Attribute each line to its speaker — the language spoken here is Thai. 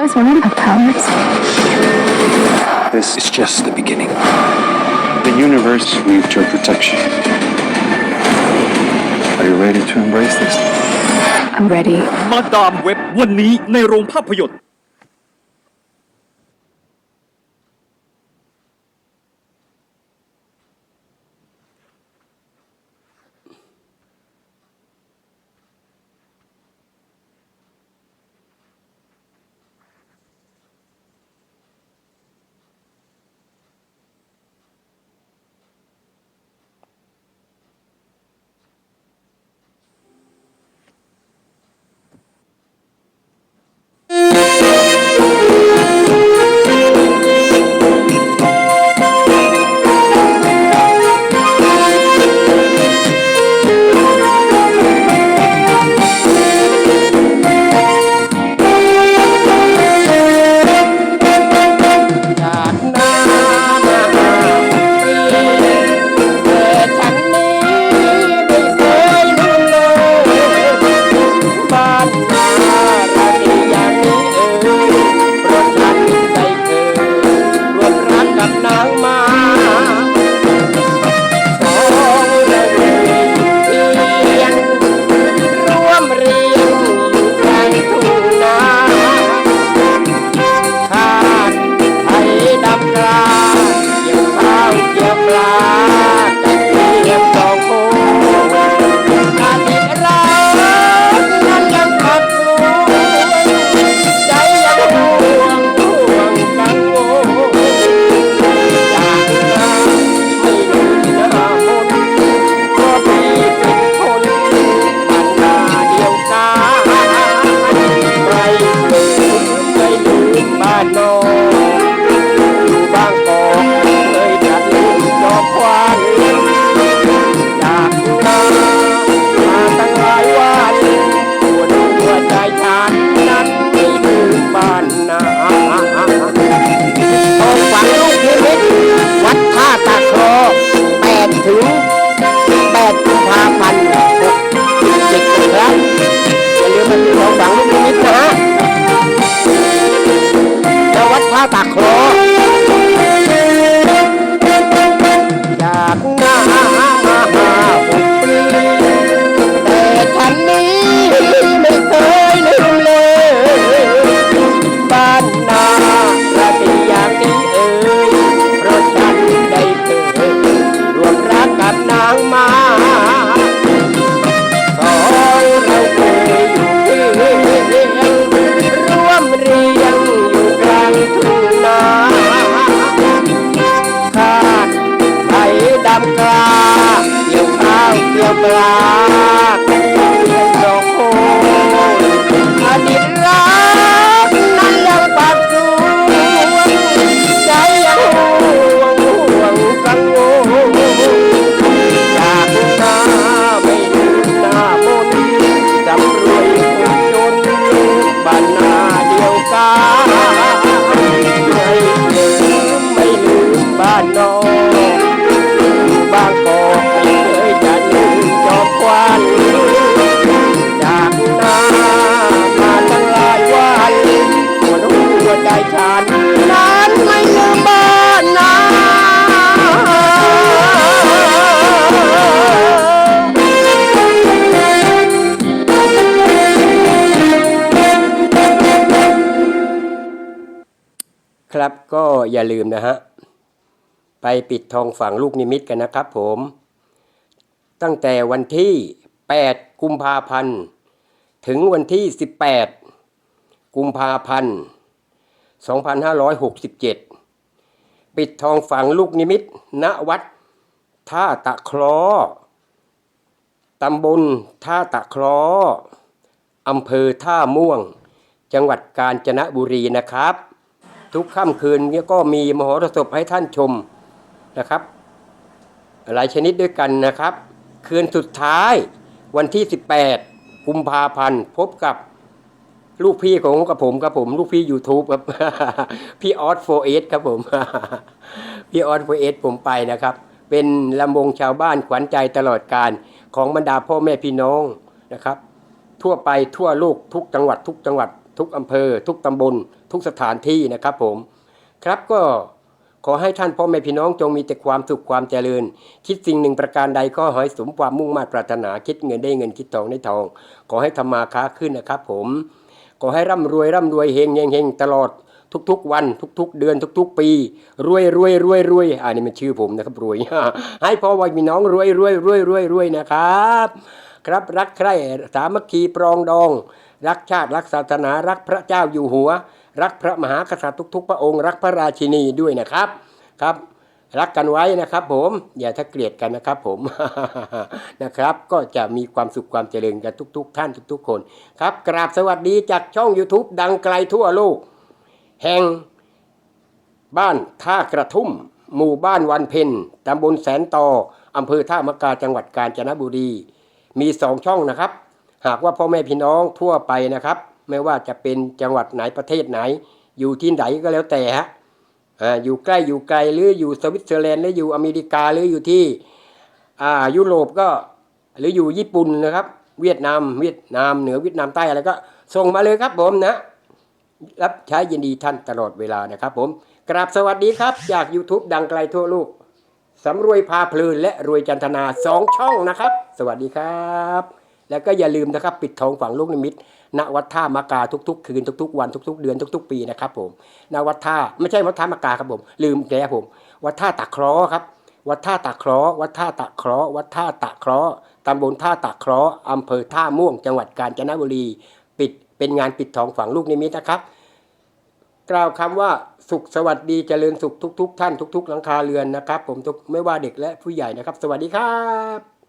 Speaker 1: always wanted to have powers.
Speaker 2: This is just the beginning. The universe needs your protection. Are you ready to embrace this?
Speaker 1: I'm ready.
Speaker 3: มาดามเว็บวันนี้ในโรงภาพยนตร์
Speaker 4: ก็อย่าลืมนะฮะ ไปปิดทองฝังลูกนิมิตกันนะครับผม ตั้งแต่วันที่ 8 กุมภาพันธ์ ถึงวันที่ 18 กุมภาพันธ์ 2567 ปิดทองฝังลูกนิมิต ณ วัดท่าตะครอตำบลท่าตะครออำเภอท่าม่วง จังหวัดกาญจนบุรีนะครับ ทุกค่ำคืนนี่ยก็มีมหรสพให้ท่านชมนะครับ หลายชนิดด้วยกันนะครับ คืนสุดท้ายวันที่ 18กุมภาพันธ์พบกับลูกพี่ของกับผมครับผม ลูกพี่ YouTube ครับ พี่ออสโฟเอสครับผม พี่ออสโฟเอสผมไปนะครับ เป็นลำวงชาวบ้านขวัญใจตลอดการของบรรดาพ่อแม่พี่น้องนะครับ ทั่วไปทั่วโลกทุกจังหวัดทุกจังหวัด
Speaker 3: ทุกอำเภอ ทุกตำบล ทุกสถานที่นะครับผม ครับก็ขอให้ท่านพ่อแม่พี่น้องจงมีแต่ความสุขความเจริญ คิดสิ่งหนึ่งประการใดก็ขอให้สมความมุ่งมา่ปรารถนาคิดเงินได้เงินคิดทองได้ทอง ขอให้ทำมาค้าขึ้นนะครับผม ขอให้ร่ำรวยร่ำรวยเฮงเฮงเฮงตลอดทุกๆ วัน ทุก ๆ เดือน ทุก ๆ ปี รวยรวยรวยรวยอันนี้มันชื่อผมนะครับรวย ให้พ่อวัยมีน้องรวยรวยรวยรวยรวยนะครับ ครับรักใคร่สามัคคีปรองดอง รักชาติรักศาสนารักพระเจ้าอยู่หัว รักพระมหากษัตริย์ทุก ๆ พระองค์ รักพระราชินีด้วยนะครับครับ รักกันไว้นะครับ ผมอย่าถ้าเกลียดกันนะครับ ผมนะครับ ก็จะมีความสุขความเจริญกันทุก ๆ ท่านทุก ๆ คน ครับกราบสวัสดีจากช่อง YouTube ดังไกลทั่วโลก แห่งบ้านท่ากระทุ่ม หมู่บ้านวันเพ็ญตำบลแสนตออำเภอท่ามะกาจังหวัดกาญจนบุรีมีสองช่องนะครับ หากว่าพ่อแม่พี่น้องทั่วไปนะครับ ไม่ว่าจะเป็นจังหวัดไหนประเทศไหน อยู่ที่ไหนก็แล้วแต่ฮะอยู่ใกล้อยู่ไกลหรืออยู่สวิตเซอร์แลนด์หรืออยู่อเมริกาหรืออยู่ที่ยุโรปก็หรืออยู่ญี่ปุ่นนะครับ เวียดนามเวียดนามเหนือเวียดนามใต้อะไรก็ส่งมาเลยครับผมนะรับใช้ยินดีท่านตลอดเวลานะครับผมกราบสวัสดีครับจาก YouTube ดังไกลทั่วโลกสำรวยพาเพลินและรวยจันทนาสองช่องนะครับ สวัสดีครับ แล้วก็อย่าลืมนะครับปิดทองฝังลูกนิมิตณวัดท่ามากาทุกๆ คืนทุกๆ วันทุก ๆ เดือนทุก ๆ ปีนะครับผมณวัดท่าไม่ใช่วัดท่ามากาครับผม ลืมแกผม วัดท่าตะคราะห์ครับ วัดท่าตะคราะห์วัดท่าตะคราะห์วัดท่าตะคราะห์ตำบลท่าตะคราะห์อำเภอท่าม่วงจังหวัดกาญจนบุรี ปิดเป็นงานปิดทองฝังลูกนิมิตนะครับ กล่าวคำว่าสุขสวัสดีเจริญสุขทุก ๆ ท่านทุก ๆ หลังคาเรือนนะครับ ผมทุกไม่ว่าเด็กและผู้ใหญ่นะครับ สวัสดีครับ